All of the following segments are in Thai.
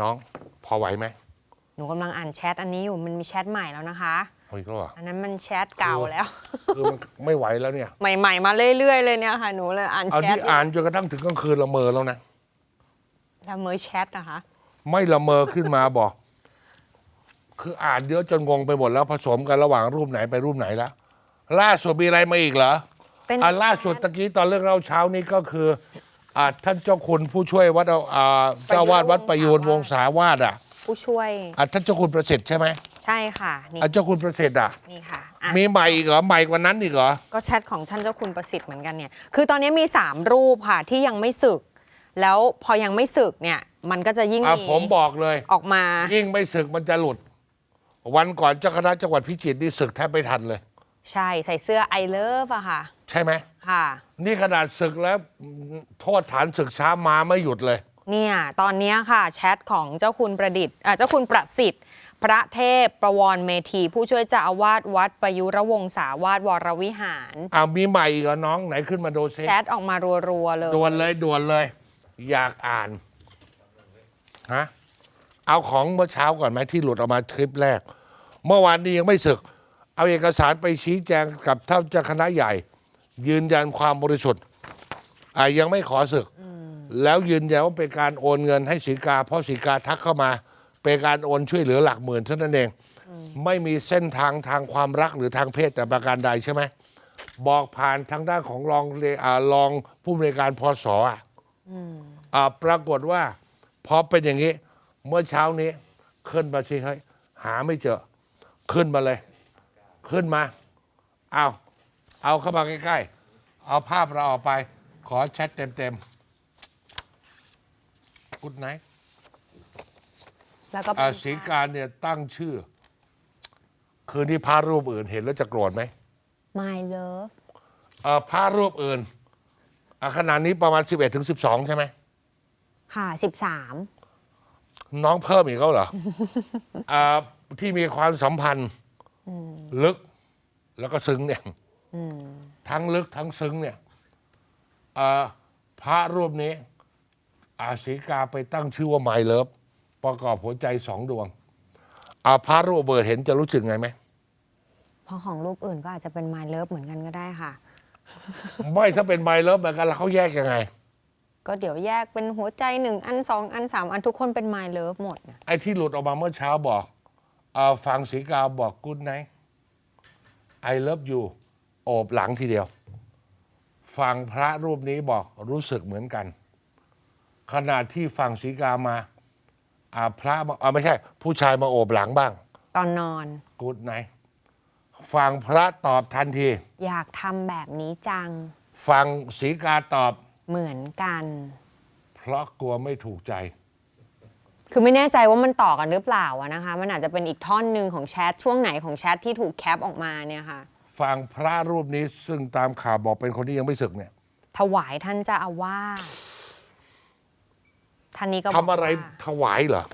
น้องพอไหวไหมหนูกำลังอ่านแชทอันนี้อยู่มันมีแชทใหม่แล้วนะคะโอ้ยก็เหรอ อันนั้นมันแชทเก่าแล้ว คือมันไม่ไหวแล้วเนี่ย ใหม่ ๆ มาเรื่อย ๆ เลยเนี่ยค่ะ หนูเลยอ่านเอาแชทที่อ่านจนกระทั่งถึงกลางคืนละเมอแล้วนะ ละเมอแชทนะคะ ไม่ละเมอขึ้นมาบอก คืออ่านเยอะจนงงไปหมดแล้วผสมกันระหว่างรูปไหนไปรูปไหนแล้ว ล่าสุดมีอะไรมาอีกเหรอเป็นอ่าล่าสุดตะกี้ตอนเรื่องเล่าเช้านี้ก็คือ อ่าท่านเจ้าคุณผู้ช่วยวัดเอาอ่าเจ้าวาดวัดประยูนวงศาวาสอะผู้ช่วยอ่าท่านเจ้าคุณประสิทธิ์ใช่ไหมใช่ค่ะนี่อ่าเจ้าคุณประสิทธิ์อะนี่ค่ะอะ มีใหม่อีกเหรอใหม่กว่านั้นอีกเหรอ ก็แชทของท่านเจ้าคุณประสิทธิ์เหมือนกันเนี่ย คือตอนนี้มี 3 รูปค่ะที่ยังไม่สึก แล้วพอยังไม่สึกเนี่ย มันก็จะยิ่งอะมีผมบอกเลย ออกมา ยิ่งไม่ศึกมันจะหลุด วันก่อนเจ้าคณะจังหวัดพิจิตรนี่ศึกแทบไม่ทันเลย ใช่ใส่เสื้อ I love อะค่ะ ใช่ไหม ค่ะ นี่ขนาดศึกแล้ว โทษฐานศึกช้ามาไม่หยุดเลย เนี่ยตอนเนี้ยค่ะ แชทของเจ้าคุณประดิษฐ์อ่าเจ้าคุณประสิทธิ์ พระเทพประวรเมธี ผู้ช่วยเจ้าอาวาสวัดประยุรวงศาวาสวรวิหารอ้าวมีใหม่อีกเหรอน้องไหนขึ้นมาดูซิแชทออกมารัวๆเลย ด่วนเลยด่วนเลย อยากอ่านฮะเอาของเมื่อเช้าก่อนไหมที่หลุดออกมาคลิปแรก เมื่อวานนี้ยังไม่ศึก เอาเอกสารไปชี้แจงกับท่านเจ้าคณะใหญ่ ยืนยันความบริสุทธิ์อ่ายังไม่ขอศึก แล้วยืนยันว่าเป็นการโอนเงินให้สีกา เพราะสีกาทักเข้ามา เป็นการโอนช่วยเหลือหลักหมื่นเท่านั้นเอง ไม่มีเส้นทางทางความรักหรือทางเพศแต่ประการใดใช่ไหม บอกผ่านทางด้านของรองเลอ่ารองผู้อำนวยการพศอะอ่าปรากฏว่าพอเป็นอย่างนี้ เมื่อเช้านี้ขึ้นมาสิเฮ้ยหาไม่เจอ ขึ้นมาเลย ขึ้นมาเอา เอาเข้ามาใกล้ๆ เอาภาพเราออกไป ขอแชทเต็มๆกุดไนแล้วก็เป็อ่านสีการเนี่ยตั้งชื่อ คือนี่พระรูปอื่นเห็นแล้วจะโกรธไหม My Love เอ่อพระรูปอื่นอะขนาดนี้ประมาณ 11ถึง12 ใช่ไหมค่ะ 13 น้องเพิ่มอีกแล้วเหรออ่าที่มีความสัมพันธ์ลึกแล้วก็ซึ้งเนี่ย ทั้งลึกทั้งซึ้งเนี่ยอ่าพระรูปนี้ อาศีกาไปตั้งชื่อว่าไมเลิฟประกอบหัวใจสองดวงอาพระรูปเบอร์เห็นจะรู้สึกไงไหมเพราะของรูปอื่นก็อาจจะเป็น My Love เหมือนกันก็ได้ค่ะ ไม่ถ้าเป็นไมเลิฟเหมือนกันแล้วเขาแยกยังไง ก็เดี๋ยวแยกเป็นหัวใจหนึ่งอันสองอันสามอันทุกคนเป็น My Love หมดนะไอ้ที่หลุดออกมาเมื่อเช้าบอกอาฟังสีกาบอกกุ d ไน g h t I love you โอบหลังทีเดียว ฟังพระรูปนี้บอกรู้สึกเหมือนกัน ขณะที่ฟังสีกามาอ่าพระมาอ่าไม่ใช่ ผู้ชายมาโอบหลังบ้าง ตอนนอนกุ d ไน g h t ฟังพระตอบทันที อยากทำแบบนี้จัง ฟังสีกาตอบ เหมือนกัน เพราะกลัวไม่ถูกใจ คือไม่แน่ใจว่ามันต่อกันหรือเปล่าอะนะคะ มันอาจจะเป็นอีกท่อนหนึ่งของแชทช่วงไหนของแชทที่ถูกแคปออกมาเนี่ยค่ะ ฟังพระรูปนี้ซึ่งตามข่าวบอกเป็นคนที่ยังไม่ศึกเนี่ย ถวายท่านเจ้าอาวาสท่านนี้ก็บกทำอะไรว่าถวายเหรอ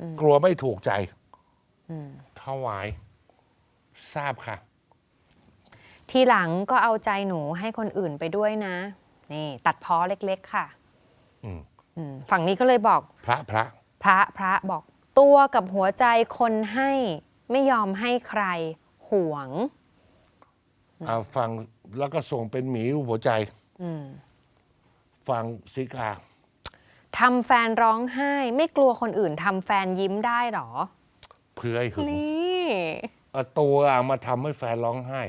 อกลัวไม่ถูกใจถวาย ทราบค่ะ ทีหลังก็เอาใจหนูให้คนอื่นไปด้วยนะ นี่ ตัดพ้อเล็กๆค่ะอืม อืมฝั่งนี้ก็เลยบอก พระพระ พระพระบอกตัวกับหัวใจคนให้ไม่ยอมให้ใครหวง อ่าฟังแล้วก็ส่งเป็นหมีรูปหัวใจอืมฟังซิกาทำแฟนร้องไห้ ไม่กลัวคนอื่นทำแฟนยิ้มได้หรอ เพื่อให้หึงนี่เอาตัวอะมาทำให้แฟนร้องไห้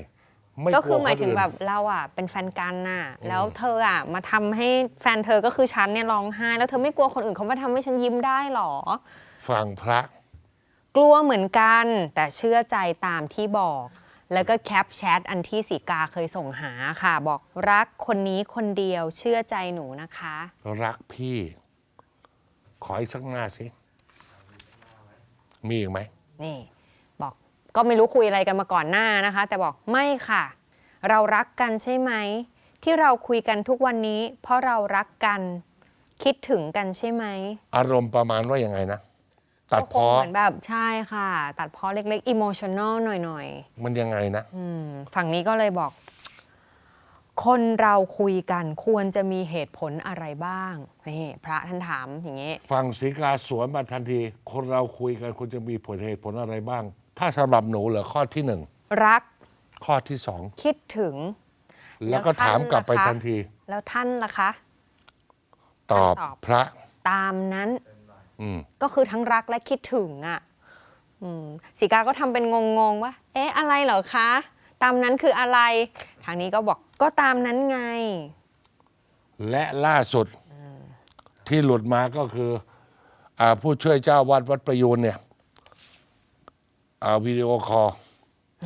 ไม่ก็กคืลัอวหมายคนถึงอื่นแบบเราอะ เป็นแฟนกันน่ะ แล้วเธออะ มาทำให้แฟนเธอก็คือฉันเนี่ยร้องไห้ แล้วเธอไม่กลัวคนอื่นเขามาทำให้ฉันยิ้มได้หรอ ฟังพระ กลัวเหมือนกัน แต่เชื่อใจตามที่บอก แล้วก็แคปแชทอันที่สีกาเคยส่งหาค่ะ บอกรักคนนี้คนเดียวเชื่อใจหนูนะคะ รักพี่ ขออีกสักหน้าสิ มีอีกไหม นี่ บอกก็ไม่รู้คุยอะไรกันมาก่อนหน้านะคะ แต่บอกไม่ค่ะ เรารักกันใช่ไหม ที่เราคุยกันทุกวันนี้ เพราะเรารักกัน คิดถึงกันใช่ไหม อารมณ์ประมาณว่ายังไงนะ ตัดก็คเพองเหมือนแบบใช่ค่ะ ตัดเพอเล็กๆอิโมชันแนลหน่อยๆมันยังไงนะอืมฝั่งนี้ก็เลยบอก คนเราคุยกันควรจะมีเหตุผลอะไรบ้างนี่พระท่านถามอย่างนี้ ฟังสีกาสวนมาทันที คนเราคุยกันควรจะมีผลเหตุผลอะไรบ้าง ถ้าสำหรับหนูเหรอข้อที่หนึ่งรักข้อที่สองคิดถึง แล้วก็ถามกลับไปแล้วท่านล่ะคะทันที แล้วท่านล่ะคะ ตอบตอบ พระตามนั้นอืม ก็คือทั้งรักและคิดถึงอะอืมสีกาก็ทำเป็นงงๆว่า เอ๊ะ อะไรเหรอคะ ตามนั้นคืออะไร ทางนี้ก็บอกก็ตามนั้นไง และล่าสุดที่หลุดมาก็คืออาผู้ช่วยเจ้าวัดวัดประยูนเนี่ยอ่าวิดีโอคอล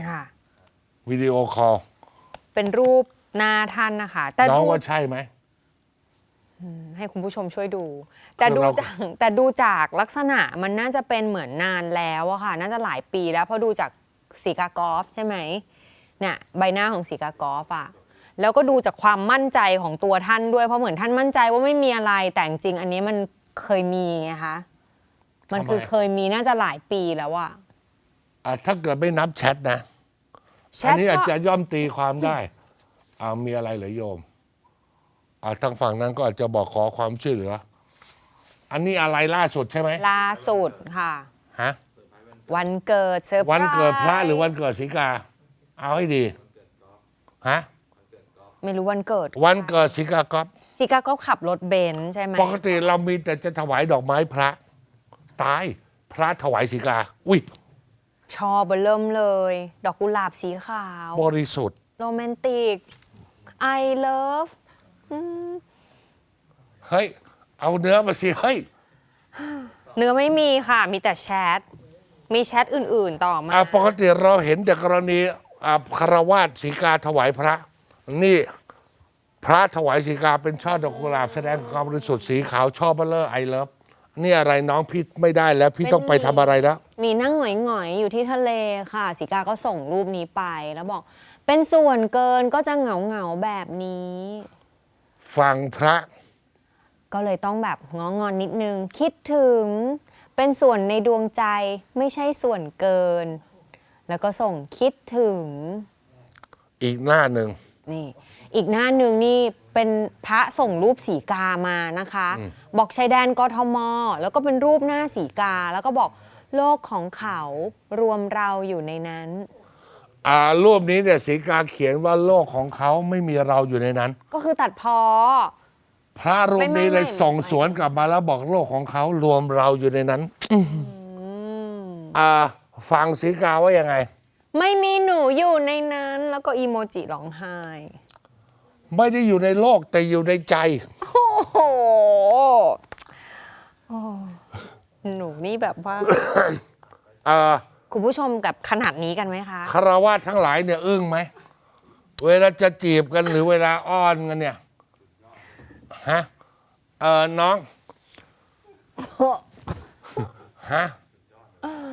ค่ะวิดีโอคอลเป็นรูปหน้าท่านนะคะแต่น้องดูว่าใช่ไหม ให้คุณผู้ชมช่วยดู แต่คือดูเราจากแต่ดูจากลักษณะมันน่าจะเป็นเหมือนนานแล้วอะค่ะ น่าจะหลายปีแล้วเพราะดูจากสีกากอฟใช่ไหมเนี่ยใบหน้าของสีกากอฟอะแล้วก็ดูจากความมั่นใจของตัวท่านด้วยเพราะเหมือนท่านมั่นใจว่าไม่มีอะไรแต่จริงๆอันนี้มันเคยมีไงคะมันคือทำไมเคยมีน่าจะหลายปีแล้วอะอ่าถ้าเกิดไม่นับแชทนะแชอันทนี้อาจก็จะย่อมตีความได้อ่ามีอะไรเหรือโยมอ่า ทางฝั่งนั้นก็อาจจะบอกขอความช่วยเหลือ อันนี้อะไรล่าสุดใช่ไหมล่าสุดค่ะ ฮะ วันเกิดเซอร์ไพรส์วันเกิดพระหรือวันเกิดสีกา เอาให้ดี ฮะ ไม่รู้วันเกิดวันเกิดสีกาก๊อฟสีกาก็ขับรถเบนซ์ใช่ไหมปกติเรามีแต่จะถวายดอกไม้พระ ตายพระถวายสีกา อุ้ยชอบเบอร์เริ่มเลย ดอกกุหลาบสีขาว บริสุทธิ์ โรแมนติก I love อืม เฮ้ย เอาเนื้อมาสิ เฮ้ยเนื้อไม่มีค่ะ มีแต่แชท มีแชทอื่นๆต่อมา อ่าปกติเราเห็นแต่กรณีอ่าคารวาสสีกาถวายพระ นี่ พระถวายสีกาเป็นช่อดอกกุหลาบ แสดงความบริสุทธิ์สีขาวช่อเบลเลอร์ไอเลิฟนี่อะไรน้องพี่ไม่ได้แล้ว พี่ต้องไปทำอะไรแล้ว มีนั่งหงอยๆ อยู่ที่ทะเลค่ะสีกาก็ส่งรูปนี้ไปแล้วบอก เป็นส่วนเกินก็จะเหงาๆ แบบนี้ ฟังพระ ก็เลยต้องแบบง้องอนนิดนึง คิดถึงเป็นส่วนในดวงใจไม่ใช่ส่วนเกิน แล้วก็ส่งคิดถึง อีกหน้าหนึ่งนี่ อีกหน้าหนึ่งนี่เป็นพระส่งรูปสีกามานะคะ บอกชายแดนกทม แล้วก็เป็นรูปหน้าสีกา แล้วก็บอกโลกของเขารวมเราอยู่ในนั้น อ่ารูปนี้เนี่ยสีกาเขียนว่าโลกของเขาไม่มีเราอยู่ในนั้น ก็คือตัดพอ พระรูปนี้ไม่ไม่เลยไม่ ส่งสวนกลับมาแล้วบอกโลกของเขารวมเราอยู่ในนั้นอ่าฟังสีกาว่ายังไง ไม่มีหนูอยู่ในนั้น แล้วก็อีโมจิร้องไห้ ไม่ได้อยู่ในโลกแต่อยู่ในใจ โอ้โหโอ้หนูนี่แบบว่าอ่า คุณผู้ชมกับขนาดนี้กันไหมคะ คารวาสทั้งหลายเนี่ยอึ้งไหม เวลาจะจีบกันหรือเวลาอ้อนกันเนี่ย ฮะ เออน้อง ฮะ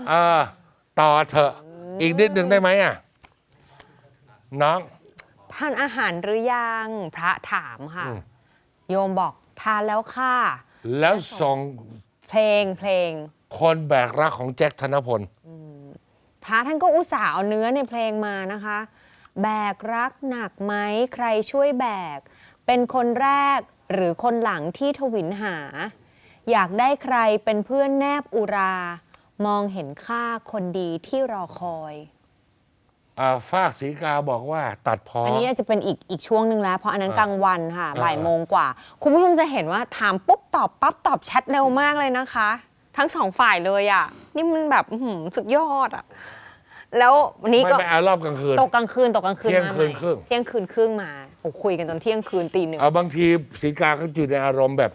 เออ ต่อเถอะ อีกนิดหนึ่งได้ไหมอะ น้อง ทานอาหารหรือยัง พระถามค่ะอืมโยมบอกทานแล้วค่ะ แล้วส่งเพลงเพลง คนแบกรักของแจ็คธนพล พระท่านก็อุตส่าห์เอาเนื้อในเพลงมานะคะ แบกรักหนักไหมใครช่วยแบก เป็นคนแรกหรือคนหลังที่ทวินหา อยากได้ใครเป็นเพื่อนแนบอุรา มองเห็นค่าคนดีที่รอคอยอ่าฟากสีกาบอกว่าตัดพออันนี้จะเป็นอีกอีกช่วงหนึ่งแล้ว เพราะอันนั้นอ่ากลางวันค่ะอ่าบ่ายโมงกว่า คุณผู้ชมจะเห็นว่าถามปุ๊บตอบปั๊บตอบแชทเร็วมากเลยนะคะ ทั้งสองฝ่ายเลยอะ นี่มันแบบอื้อหือสุดยอดอะ แล้ววันนี้ไม่ก็ไปเอารอบกลางคืน ตกกลางคืนตกกลางคืนเที่ยงมาคืนใหม่ครึ่ง เที่ยงคืนครึ่งมาโอ้คุยกันจนเที่ยงคืนตีหนึ่งเอาบางทีสีกาก็อยู่ในอารมณ์แบบ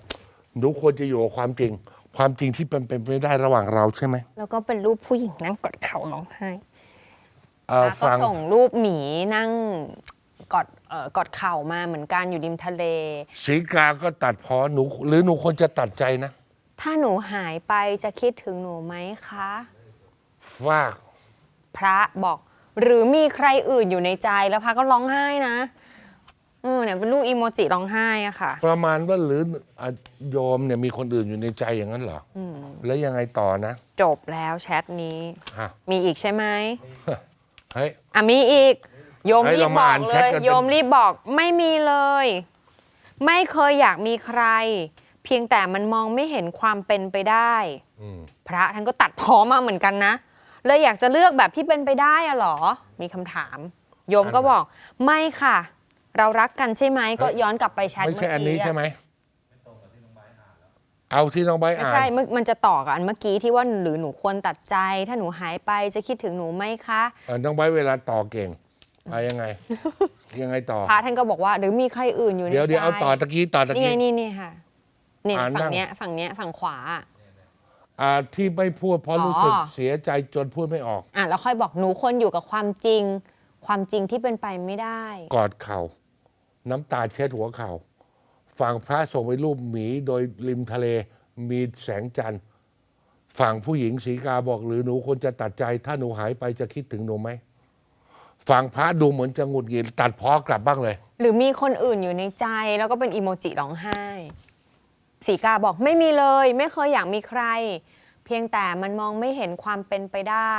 หนูควรจะอยู่กับความจริง ความจริงที่เป็นเป็นไปได้ระหว่างเราใช่ไหมแล้วก็เป็นรูปผู้หญิงนั่งกอดเข่าร้องไห้เอ่อแล้วก็ฟังส่งรูปหมีนั่งกอดเอ่อกอดเข่ามาเหมือนกันอยู่ริมทะเล สีกาก็ตัดพอหนูหรือหนูควรจะตัดใจนะถ้าหนูหายไปจะคิดถึงหนูไหมคะ ฟาก พระบอก หรือมีใครอื่นอยู่ในใจแล้วพระก็ร้องไห้นะเออเนี่ยเป็นรูปอีโมจิร้องไห้อะค่ะ ประมาณว่าหรืออะโยมเนี่ยมีคนอื่นอยู่ในใจอย่างนั้นเหรออแล้วยังไงต่อนะจบแล้วแชทนี้ ฮะมีอีกใช่ไหมเฮ้ย อะมีอีก โยมให้รีบเราบมาออ่ากนเลแชทย กันเป็น โยมรีบบอกไม่มีเลย ไม่เคยอยากมีใคร เพียงแต่มันมองไม่เห็นความเป็นไปได้ อืมพระท่านก็ตัดพ้อมาเหมือนกันนะ เลยอยากจะเลือกแบบที่เป็นไปได้อะเหรอ มีคำถาม โยมก็บอกไม่ค่ะ เรารักกันใช่ไหมก็ย้อนกลับไปแชทไม่เมื่ใช่ออันนี้กี้ใช่อะไหมเอาที่น้องใบร์ทไม่อ่าน ใช่เมื่อมันจะต่อกับอันเมื่อกี้ที่ว่าหรือหนูควรตัดใจ ถ้าหนูหายไปจะคิดถึงหนูไหมคะ เออน้องใบร์ทเวลาต่อเก่งเอายังไง ยังไงต่อ พระท่านก็บอกว่าหรือมีใครอื่นอยู่ในเดี๋ยวใจเดี๋ยวเอาต่อตะกี้ต่อตะนี่ไงกี้ นี่นี่ค่ะนี่อ่านฝั่นั่งง เนี้ยฝั่งเนี้ยฝั่งขวาอะ อ่าที่ไม่พูดเพราะอ๋อรู้สึกเสียใจจนพูดไม่ออก อะแล้วค่อยบอกหนูควรอยู่กับความจริง ความจริงที่เป็นไปไม่ได้ กอดเข่า น้ำตาเช็ดหัวเข่าฝั่งพระส่งไปรูปหมีโดยริมทะเลมีแสงจันทร์ฝั่งผู้หญิงสีกาบอกหรือหนูควรจะตัดใจ ถ้าหนูหายไปจะคิดถึงหนูไหมฝั่งพระดูเหมือนจะหงุดหงิดตัดพอกลับบ้างเลย หรือมีคนอื่นอยู่ในใจแล้วก็เป็นอีโมจิร้องไห้ สีกาบอกไม่มีเลย ไม่เคยอยากมีใคร เพียงแต่มันมองไม่เห็นความเป็นไปได้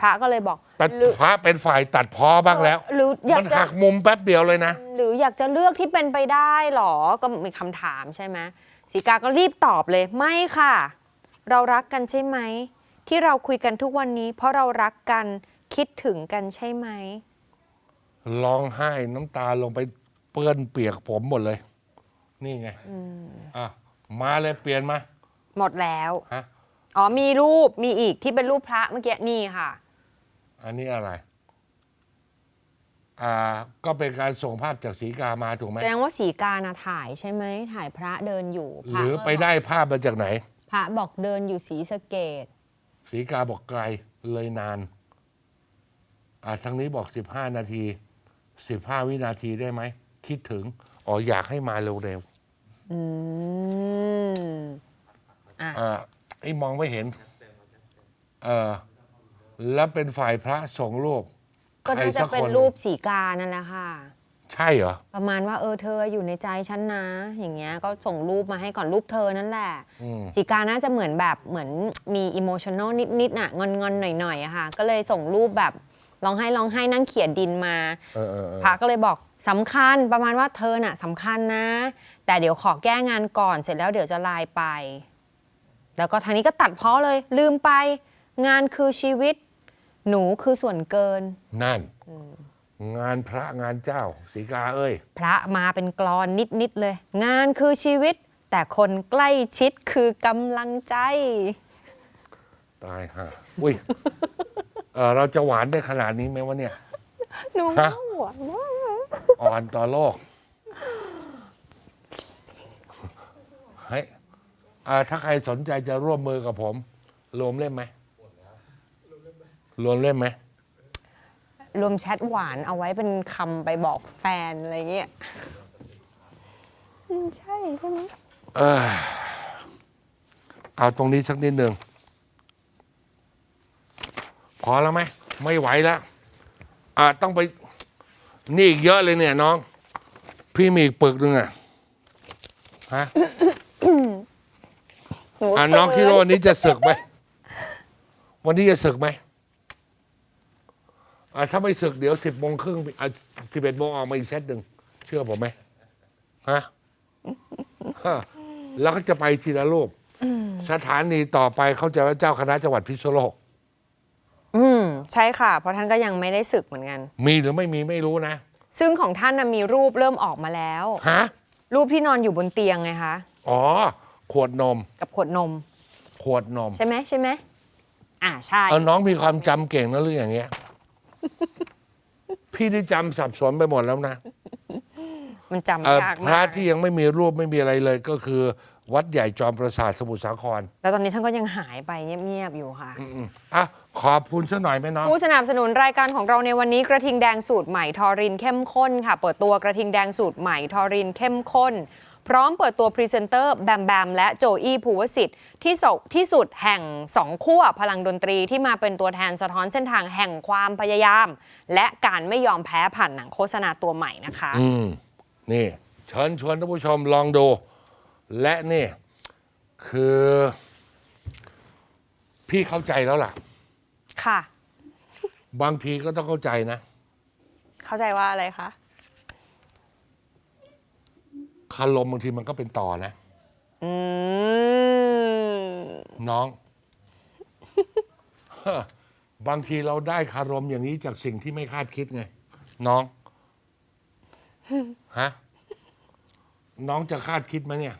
พระก็เลยบอกแต่หรือพระเป็นฝ่ายตัดพอบ้างแล้ว หรืออยามักนจะหักมุมแป๊บเดียวเลยนะ หรืออยากจะเลือกที่เป็นไปได้หรอก็มีคำถามใช่ไหมสีกาก็รีบตอบเลยไม่ค่ะ เรารักกันใช่ไหม ที่เราคุยกันทุกวันนี้ เพราะเรารักกันคิดถึงกันใช่ไหม ร้องไห้น้ำตาลงไปเปื้อนเปียกผมหมดเลย นี่ไงอะ มาเลยเปลี่ยนมาหมดแล้วฮะอ๋อมีรูปมีอีกที่เป็นรูปพระเมื่อกี้นี่ค่ะ อันนี้อะไร อ่า ก็เป็นการส่งภาพจากสีกามาถูกไหมแสดงว่าสีกานะถ่ายใช่ไหมถ่ายพระเดินอยู่หรือไปได้ภาพมาจากไหน พระบอกเดินอยู่สีสะเกตสีกาบอกไกลเลยนานอ่าทางนี้บอกสิบห้านาทีสิบห้าวินาทีได้ไหม คิดถึง อ๋ออยากให้มาเร็ว อืมๆอ่าไอ้มองไม่เห็นเออแล้วเป็นฝ่ายพระส่งรูปก็ใครน่าจะสักเป็นคนรูปสีกานั่นแหละค่ะ ใช่เหรอ ประมาณว่าเออเธออยู่ในใจฉันนะ อย่างเงี้ยก็ส่งรูปมาให้ก่อนรูปเธอนั่นแหละอืม สีกาน่าจะเหมือนแบบเหมือนมีอิโมชัน a ลนิดๆน่ะงอนๆหน่อยๆอะค่ะ ก็เลยส่งรูปแบบร้องไห้ร้องไห้นั่งเขียนดินมา เออเออเออพระก็เลยบอกสำคัญประมาณว่าเธอน่ะสำคัญนะ แต่เดี๋ยวขอแก้งานก่อนเสร็จแล้วเดี๋ยวจะไลน์ไป แล้วก็ทางนี้ก็ตัดเพ้อเลย ลืมไป งานคือชีวิต หนูคือส่วนเกิน นั่น งานพระงานเจ้าสีกาเอ้ย พระมาเป็นกรอนนิด ๆ เลย งานคือชีวิต แต่คนใกล้ชิดคือกำลังใจ ตายฮะอุ้ยเออเราจะหวานได้ขนาดนี้ไหมวะเนี่ย หนูฮะหวานมาก อ่อนต่อโลก เฮ้ย อ่าถ้าใครสนใจจะร่วมมือกับผมรวมเล่มไหมรวมเล่มไหมรวมแชทหวานเอาไว้เป็นคำไปบอกแฟนอะไรเงี้ยอืมใช่ใช่ไหมเออเอาตรงนี้สักนิดหนึ่งพอแล้วไหมไม่ไหวแล้วอ่าต้องไป นี่อีกเยอะเลยเนี่ยน้อง พี่มีอีกปึกหนึ่งอะฮะ หนูอ่าน้องเขิคิดว่าวันนี้จะศึกไหมวันนี้จะศึกไหมอ่าถ้าไม่ศึกเดี๋ยวสิบโมงครึ่งอ่าสิบเอ็ดโมงออกมาอีกเซตหนึ่งเชื่อผมไหมฮะฮะแล้วก็จะไปทีละรูปสถานีต่อไปเขาใจะว่าเจ้าคณะจังหวัดพิษณุโลก อืมใช่ค่ะ เพราะท่านก็ยังไม่ได้ศึกเหมือนกัน มีหรือไม่มีไม่รู้นะซึ่งของท่านนะมีรูปเริ่มออกมาแล้ว ฮะรูปที่นอนอยู่บนเตียงไงคะ อ๋อ ขวดนม กับขวดนม ขวดนมใช่ไหมใช่ไหมอ่าใช่ เอาน้องมีความจำเก่งนะเรื่องอย่างเงี้ย พี่ได้จำสับสนไปหมดแล้วนะมันจำเอ่อยากพมาระกที่ยังไม่มีรูปไม่มีอะไรเลยก็คือ วัดใหญ่จอมประสาทสมุทรสาครแล้วตอนนี้ท่านก็ยังหายไปเงียบๆอยู่ค่ะ อืมอะขอบคุณซะหน่อยไหมน้อง ผู้สนับสนุนรายการของเราในวันนี้กระทิงแดงสูตรใหม่ทอรินเข้มข้นค่ะ เปิดตัวกระทิงแดงสูตรใหม่ทอรินเข้มข้น พร้อมเปิดตัวพรีเซนเตอร์แบมแบมและโจอี้ภูวสิทธิ์ที่สที่สุดแห่งสองขั้วพลังดนตรีที่มาเป็นตัวแทนสะท้อนเส้นทางแห่งความพยายาม และการไม่ยอมแพ้ผ่านหนังโฆษณาตัวใหม่นะคะอืมนี่เชิญชวนท่านผู้ชมลองดู และนี่คือ พี่เข้าใจแล้วล่ะ ค่ะ บางทีก็ต้องเข้าใจนะคเข้าใจว่าอะไรคะ คารมบางทีมันก็เป็นต่อนะ อืมน้อง บางทีเราได้คารมอย่างนี้จากสิ่งที่ไม่คาดคิดไง น้อง ฮะ น้องจะคาดคิดไหมเนี่ย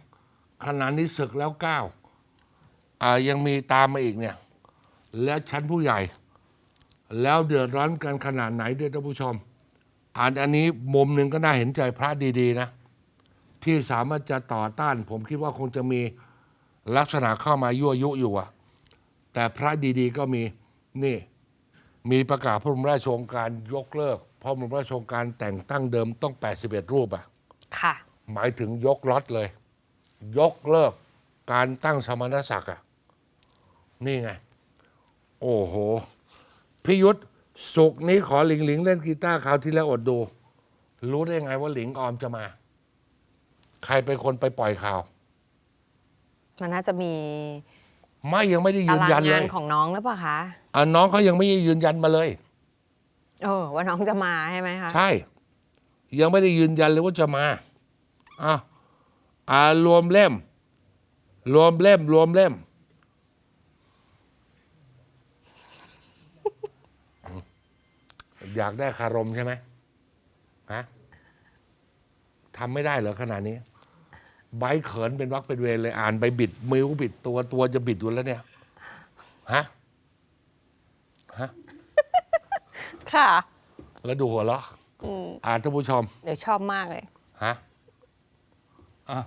ขนาดนี้ศึกแล้วเก้าวอ่ายังมีตามมาอีกเนี่ย แล้วชั้นผู้ใหญ่ แล้วเดือดร้อนกันขนาดไหนด้วยท่านผู้ชมอ่านอันนี้มุมหนึ่งก็น่าเห็นใจพระดี ๆ นะ ที่สามารถจะต่อต้าน ผมคิดว่าคงจะมีลักษณะเข้ามายั่วยุอยู่อะแต่พระดีๆก็มีนี่ มีประกาศพระบรมราชโองการยกเลิกพระบรมราชโองการแต่งตั้งเดิมต้อง 81 รูปอะค่ะ หมายถึงยกล็อตเลย ยกเลิกการตั้งสมณศักดิ์อะนี่ไง โอ้โหพิยุทธสุกร์นี้ขอหลิงหลิงเล่นกีตาร์คราวที่แล้วอดดู รู้ได้ไงว่าหลิงออมจะมา ใครเป็นคนไปปล่อยข่าว มันน่าจะมีไม่ยังไม่ได้ยืตานรางยันเลงานยของน้องหรือเปล่าคะอะน้องเขายังไม่ได้ยืนยันมาเลย เออว่าน้องจะมาใช่ไหมคะใช่ ยังไม่ได้ยืนยันเลยว่าจะมาอะอ่ารวมเล่ม รวมเล่ม รวมเล่ม อยากได้คารมใช่ไหมฮะทำไม่ได้เหรอขนาดนี้ ใบเขินเป็นวักเป็นเวรเลยอ่านไปบิดมือบิดตัวตัวจะบิดอยู่แล้วเนี่ยฮะค่ะ แล้วดูหัวเราะอ่านท่านผู้ชม เดี๋ยวชอบมากเลยฮะอะ